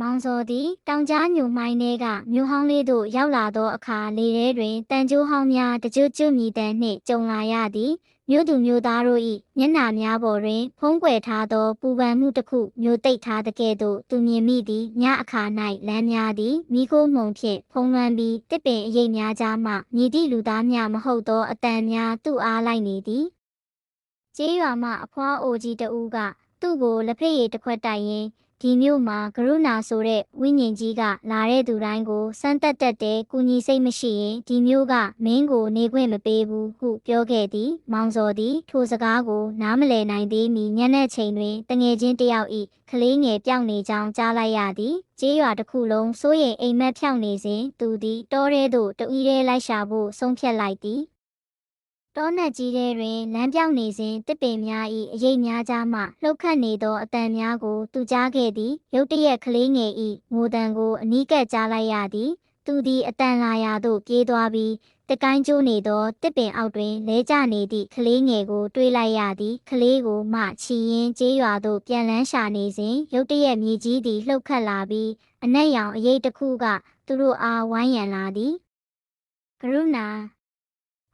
မောင်စောသည်တောင်ကြားညိုမိုင်းထဲကမြို့ဟောင်းလေးသို့ရောက်လာသောအခါလေထဲတွင်တန်ကြိုးဟောင်းများတကြွကျွမြည်တမ်းနှင့်ကြုံလာရသည်မြို့သူမြို့သားတို့၏မျက်နှာများပေါ်တွင်ဖုံးကွယ်ထားသောပူပန်မှုတစ်ခုမျိုးတိတ်ထားတဲ့ကဲ့သို့သူမြင်မိသည်ညအခါ၌လမ်းများသည်မိခိုးမှုန်ဖြင့်ဖုံးလွှမ်းပြီးတစ်ပင်အရိပ်များကြားမှမြည်သည့်လူသားများမဟုတ်သောအတန်များသူ့အားလိုက်နေသည်ကျေးရွာမှအဖွားအိုကြီးတဦးကသူ့ကိုလက်ဖက်ရည်တစ်ခွက်တိုက်ရင်း ဒီမြို့မှာကရုဏာဆိုတဲ့ဝိညာဉ်ကြီးကလာတဲ့သူတိုင်းကိုစမ်းတက်တက်တဲ့ကုညီစိတ်မရှိရင်ဒီမြို့ကမင်းကိုနေခွင့်မပေးဘူးဟုပြောခဲ့သည်မောင်စော်သည်ထိုစကားကိုနားမလည်နိုင်သေးမီညနေချိန်တွင်တငယ်ချင်းတယောက်ဤကလေးငယ်ပြောင်းနေကြောင်းကြားလိုက်ရသည်ကျေးရွာတစ်ခုလုံးစိုးရိမ်အိမ်မက်ဖြောင်းနေစဉ်သူသည်တောထဲသို့တဦးတည်းလိုက်ရှာဖို့ဆုံးဖြတ်လိုက်သည် တောနက်ကြီးထဲတွင်လမ်းပြောင်းနေစဉ်တစ်ပင်များ၏အရေးများကြားမှလှုပ်ခတ်နေသောအတန်များကိုသူကြားခဲ့သည်ရုတ်တရက်ကလေးငယ်၏ငိုတံကိုအနီးကပ်ကြားလိုက်ရသည်သူသည်အတန်လာရာသို့ပြေးသွားပြီးတကိုင်းကျိုးနေသောတစ်ပင်အောက်တွင်လဲကျနေသည့်ကလေးငယ်ကိုတွေးလိုက်ရသည်ကလေးကိုမှချီရင်ကျေးရွာသို့ပြန်လန်းရှာနေစဉ်ရုတ်တရက်မြေကြီးသည်လှုပ်ခတ်လာပြီးအနက်ရောင်အရေးတစ်ခုကသူတို့အားဝိုင်းရန်လာသည်ကရုဏာ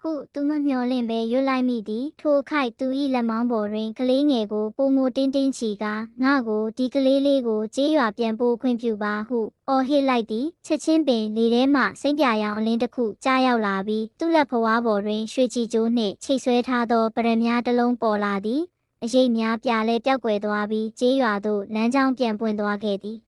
ဟုသူမမျှော်လင့်ပဲရွတ်လိုက်မိသည်ထိုအခိုက်သူ၏လက်မောင်းပေါ်တွင်ကလေးငယ်ကိုပုံမတင်းတင်းချီကငါကိုဒီကလေးလေးကိုကြေးရွာပြန်ပို့ခွင့်ပြုပါဟုအော်ဟစ်လိုက်သည်ချက်ချင်းပင်လေထဲမှစိမ့်ပြရောင်အလင်းတစ်ခုကြားရောက်လာပြီးသူ့လက်ဖွားပေါ်တွင်ရွှေချီကျိုးနှင့်ချိတ်ဆွဲထားသောပရမများတစ်လုံးပေါ်လာသည်အရေးများပြလဲပျောက်ကွယ်သွားပြီးကြေးရွာသို့လမ်းကြောင်းပြန်ပွင့်သွားခဲ့သည်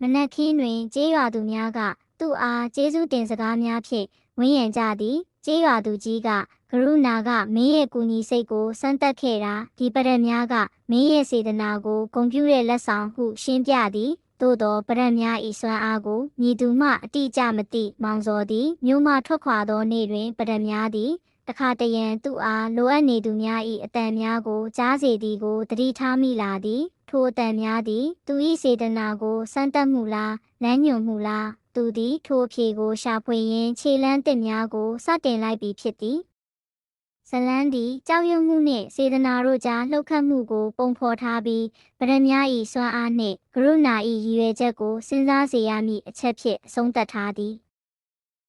မနက်ခင်းတွင်ကြေးရွာသူများကသူ့အားကျေးဇူးတင်စကားများဖြင့်ဝန်းရံကြသည် ကျေးရွာသူကြီးကကရုဏာကမင်းရဲ့ကူညီစိတ်ကိုစမ်းသပ်ခဲ့တာဒီပရက်များကမင်းရဲ့စေတနာကိုဂုဏ်ပြုတဲ့လက်ဆောင်ဟုရှင်းပြသည်သို့သောပရက်များဤစွမ်းအားကိုညီသူမှအတိအကျမသိမောင်စောသည်မြို့မှထွက်ခွာသောနေ့တွင်ပရက်များသည်တခါတရံသူ့အားလိုအပ်နေသူများ၏အတန်များကိုကြားစေသည်ကိုသတိထားမိလာသည်ထိုအတန်များသည် သူ၏စေတနာကိုစမ်းသပ်မှုလားလမ်းညွှန်မှုလား သူသည်ထိုအဖြေကိုရှာဖွေရင်းခြေလန်းတစ်များကိုစတင်လိုက်ပြီဖြစ်သည်ဇလန်းသည်ကြောက်ရွံ့မှုနှင့်စေတနာတို့ကြားလှုပ်ခတ်မှုကို ပုံဖော်ထားပြီးဗရမ ्या ၏စွမ်းအားနှင့်ကရုဏာ၏ရည်ရွယ်ချက်ကိုစဉ်းစားစေရမည့်အချက်ဖြင့်အဆုံးသတ်ထားသည်